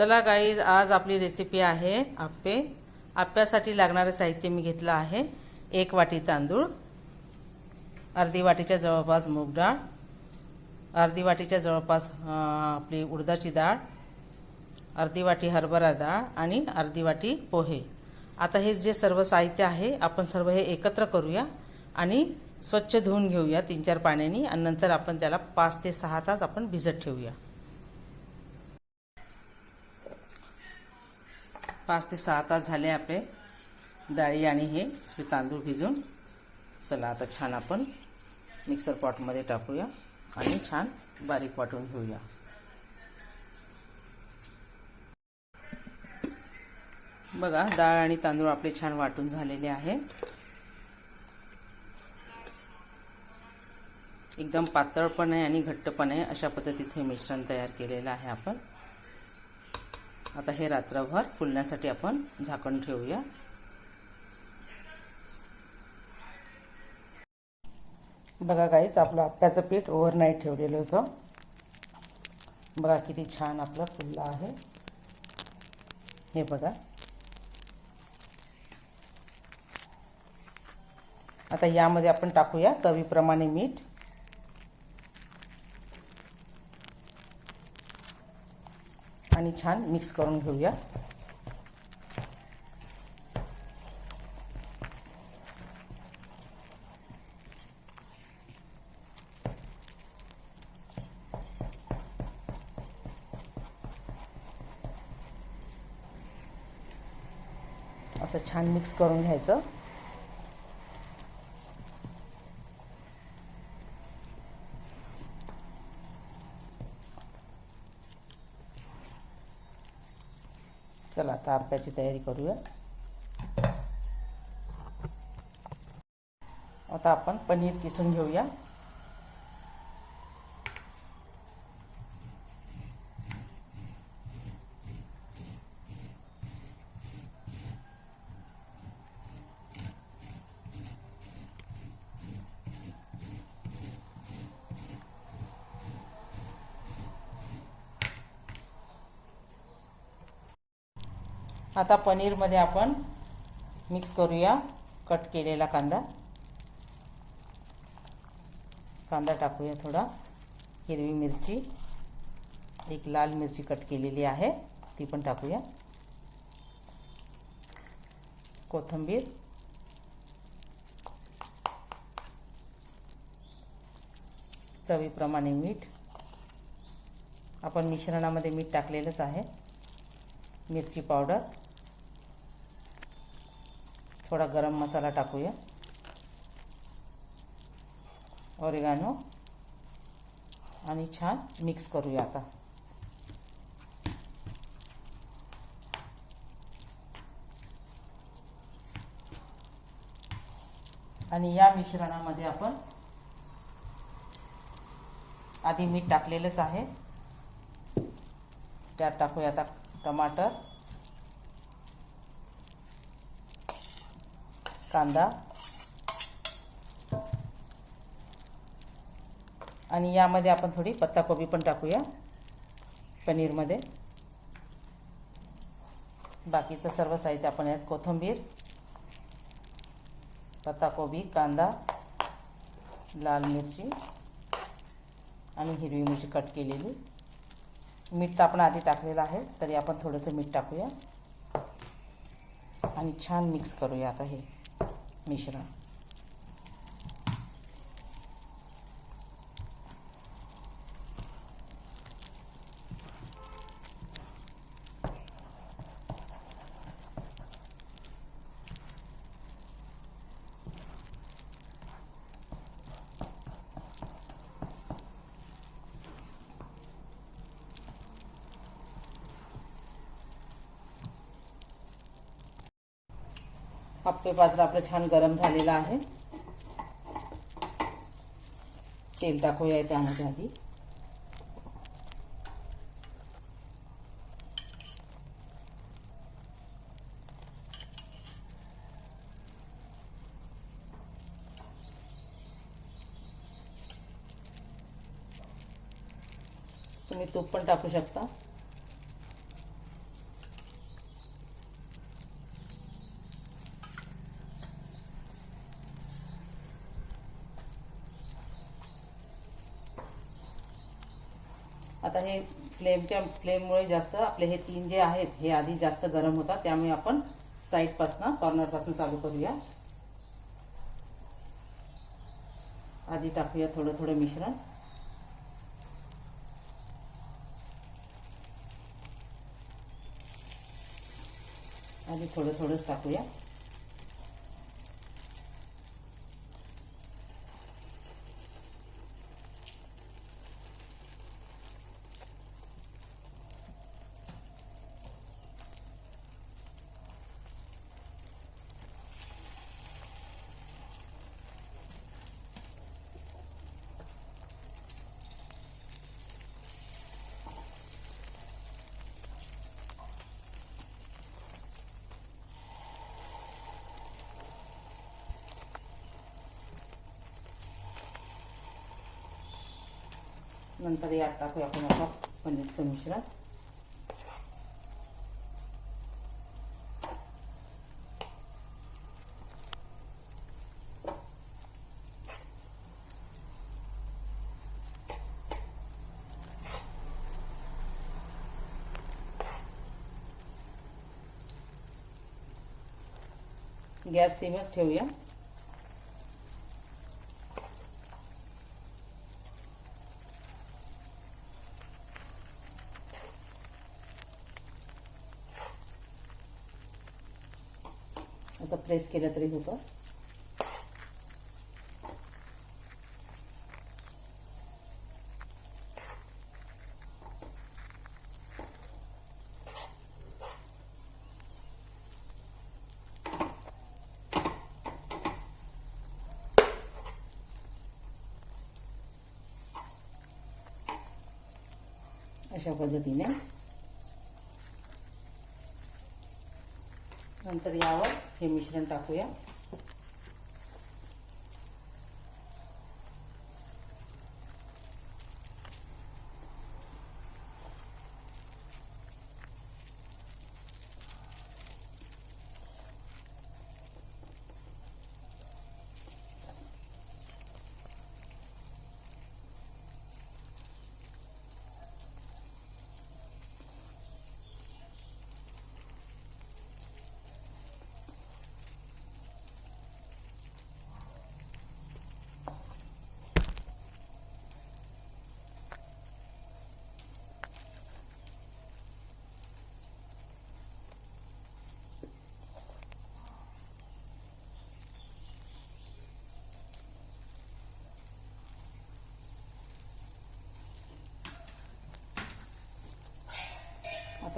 चला गाईज आज आपली रेसिपी आहे आप्पे आप्प्यासाठी लागणारं साहित्य मी घेतलं आहे. एक वाटी तांदूळ अर्धी वाटीच्या जवळपास मूग डाळ अर्धी वाटीच्या जवळपास आपली उडदाची डाळ अर्धी वाटी हरभरा डाळ आणि अर्धी वाटी पोहे. आता हे जे सर्व साहित्य आहे आपण सर्व हे एकत्र करूया आणि स्वच्छ धुवून घेऊया तीन चार पाण्याने आणि नंतर आपण त्याला पाच ते सहा तास आपण भिजत ठेवूया. पाच ते सहा तास झाले आपले. डाळी आणि हे ते तांदूळ भिजून. चला आता छान आपण मिक्सर पॉटमध्ये टाकूया आणि छान बारीक वाटून घेऊया. बघा डाळ आणि तांदूळ आपले छान वाटून झालेले आहे. एकदम पातळ पण आहे आणि घट्ट पण आहे. अशा पद्धतीचे हे मिश्रण तयार केलेलं आहे आपण. आता हे रात्रभर फुलण्यासाठी आपण झाकण ठेवूया. बघा गाईच आपलं आप्याचं पीठ ओव्हरनाईट ठेवलेलं होतं. बघा किती छान आपलं फुललं आहे. हे बघा. आता यामध्ये आपण टाकूया चवीप्रमाणे मीठ. आणि छान मिक्स करून घेऊया. असं छान मिक्स करून घ्यायचं चला आता आप्याची तयारी करूया. आता आपण पनीर किसून घेऊया. आता पनीरमध्ये आपण मिक्स करूया. कट केलेला कांदा. कांदा टाकूया थोडा. हिरवी मिरची. एक लाल मिरची कट केलेली आहे. ती पण टाकूया. कोथिंबीर. चवीप्रमाणे मीठ. आपण मिश्रणामध्ये मीठ टाकलेलंच आहे. मिरची पावडर. थोडा गरम मसाला टाकूया. ओरिगानो आणि छान मिक्स करूया आता. आणि या मिश्रणामध्ये आपण आधी मीठ टाकलेलंच आहे. त्यात टाकूया आता टमाटर. कांदा. आणि यामध्ये आपण थोडी पत्ताकोबी पण टाकूया पनीरमध्ये. बाकीचं सर्व साहित्य आपण यात कोथिंबीर पत्ताकोबी कांदा लाल मिरची आणि हिरवी मिरची कट केलेली. मीठ तर आपण आधी टाकलेलं आहे तरी आपण थोडंसं मीठ टाकूया. आणि छान मिक्स करूया आता हे. मिश्रण आपले पात्र आपलं छान गरम झालेलं आहे. तेल टाकूया त्यामध्ये आधी. तुम्ही तूप पण टाकू शकता आता हे फ्लेमच्या फ्लेममुळे जास्त आपले हे तीन जे आहेत हे आधी जास्त गरम होतात त्यामुळे आपण साईडपासनं कॉर्नरपासून चालू करूया. आधी टाकूया थोडं थोडं मिश्रण. आधी थोडं थोडंच टाकूया. नंतर यात टाकूया आपण आता पनीरचं मिश्रण गॅस सेमच ठेवूया असं प्रेस केलं तरी होतं. अशा पद्धतीने. नंतर यावर हे मिश्रण टाकूया.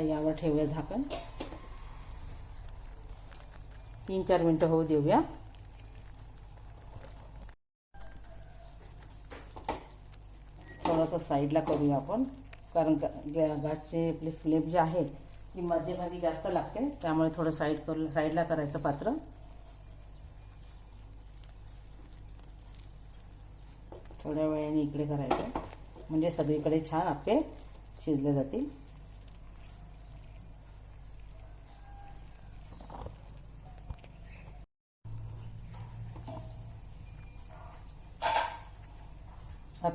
आता यावर ठेवूया झाकण. तीन चार मिनटं होऊ देऊया. थोडंसं साईडला करूया आपण. कारण गॅसचे आपले फ्लेम जे आहेत ती मध्यभागी जास्त लागते. त्यामुळे थोडं साईड करू साईडला करायचं पात्र. थोड्या वेळाने इकडे करायचं. म्हणजे सगळीकडे छान आपले शिजले जातील.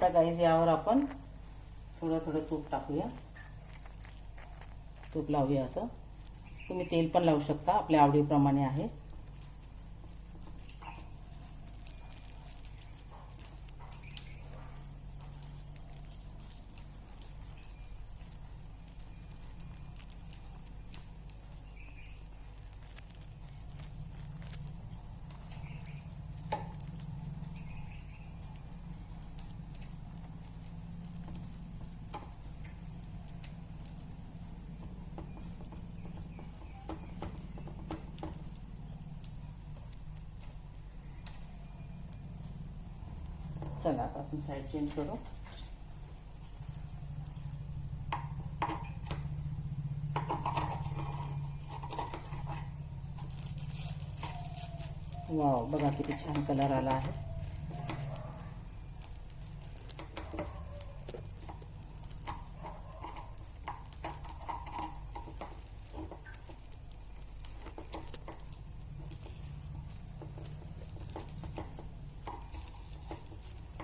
आता गाईज यावर आपण थोडं थोडं तूप टाकूया. तूप लावूया असं. तुम्ही तेल पण लावू शकता आपल्या आवडीप्रमाणे आहे. चला आता आपण साईड चेंज करू. वाव बघा किती छान कलर आला आहे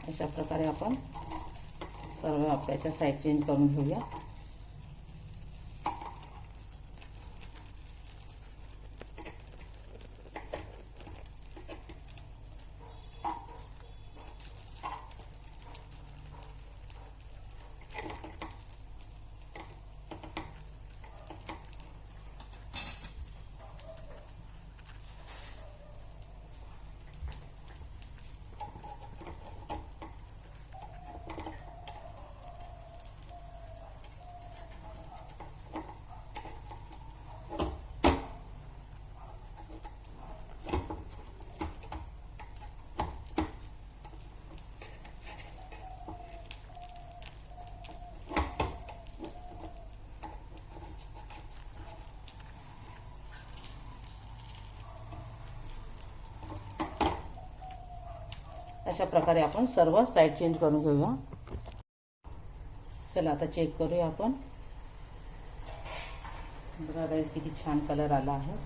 अशा प्रकारे आपण सर्व आपल्याच्या साईड चेंज करून घेऊया. अशा प्रकारे आपण सर्व साईड चेंज करून घेऊया. चला आता चेक करूया आपण. बघा गाईस किती छान कलर आला आहे.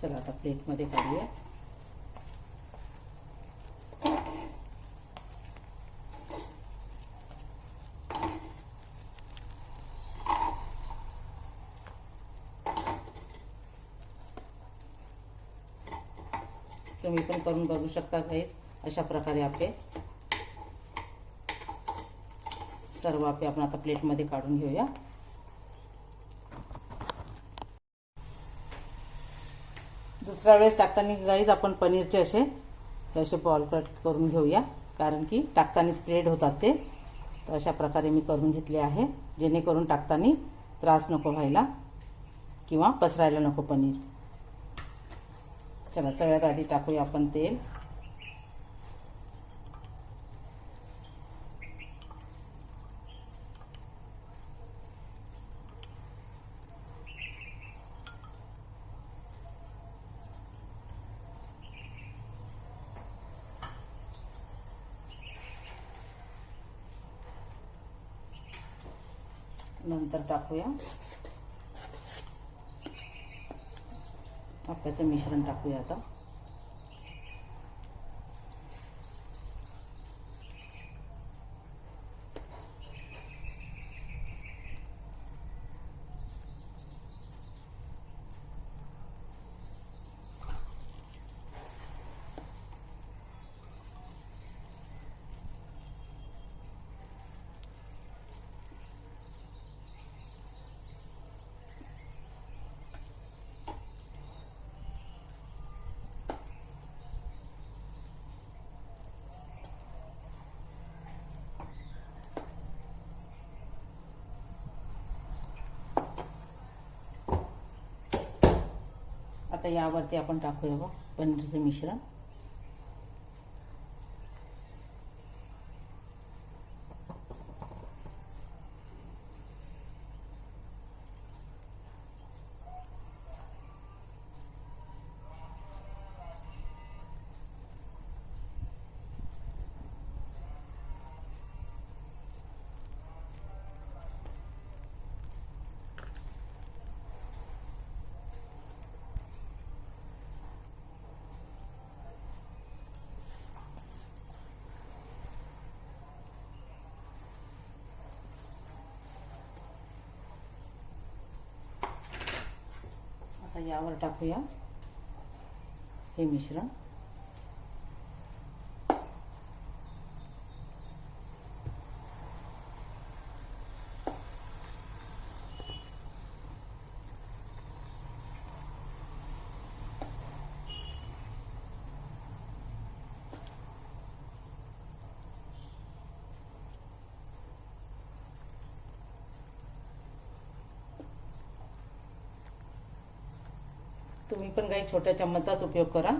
चला आता प्लेटमध्ये काढूया तुम्ही पण करून बघू शकता गाईस अशा प्रकारे आपले सर्व आपे आपण आता प्लेटमध्ये काढून घेऊया. दुसऱ्या वेळेस टाकताना गाईज आपण पनीरचे असे हे असे बॉल कट करून घेऊया. कारण की टाकताना स्प्रेड होतात ते. तर अशा प्रकारे मी करून घेतले आहे. जेणेकरून टाकताना त्रास नको व्हायला किंवा पसरायला नको पनीर. चला सगळ्यात आधी टाकूया आपण तेल. नंतर टाकूया. त्याचं मिश्रण टाकूया आता. आता यावरती आपण टाकूया बघ पनीरचं मिश्रण. यावर टाकूया. हे मिश्रण. तुम्ही पण काही छोट्या चम्मचाच उपयोग करा.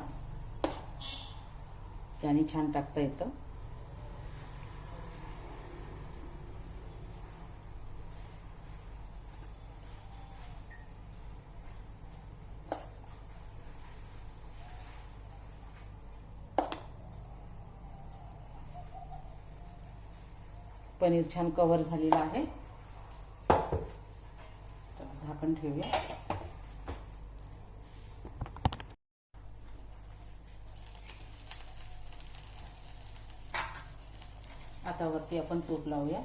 त्याने छान टाकता येतं. पनीर छान कव्हर झालेलं आहे. झाकण ठेवूया. हातावरती आपण तूप लावूया.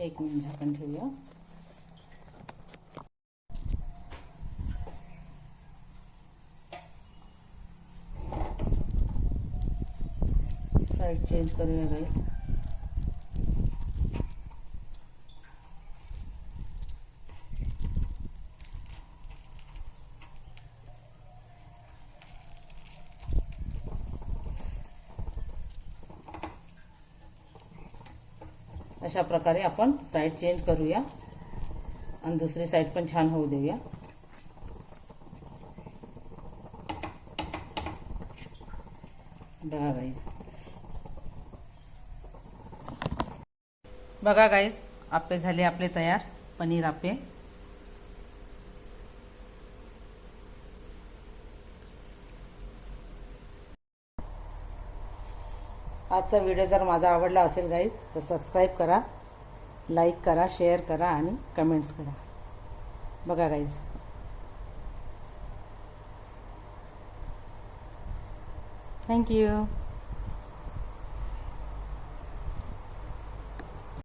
एक मिनिट झाकण ठेवूया साईड चेंज करूया अशा प्रकारे आपण साईड चेंज करूया. आणि दुसरी साईड पण छान होऊ देऊया. बघा गाईज बघा गाईज आपे झाले आपले तयार पनीर आपे. आजचा व्हिडिओ जर माझा आवडला असेल गाईज तर सबस्क्राईब करा लाईक करा शेअर करा आणि कमेंट्स करा. बघा गाईज थँक्यू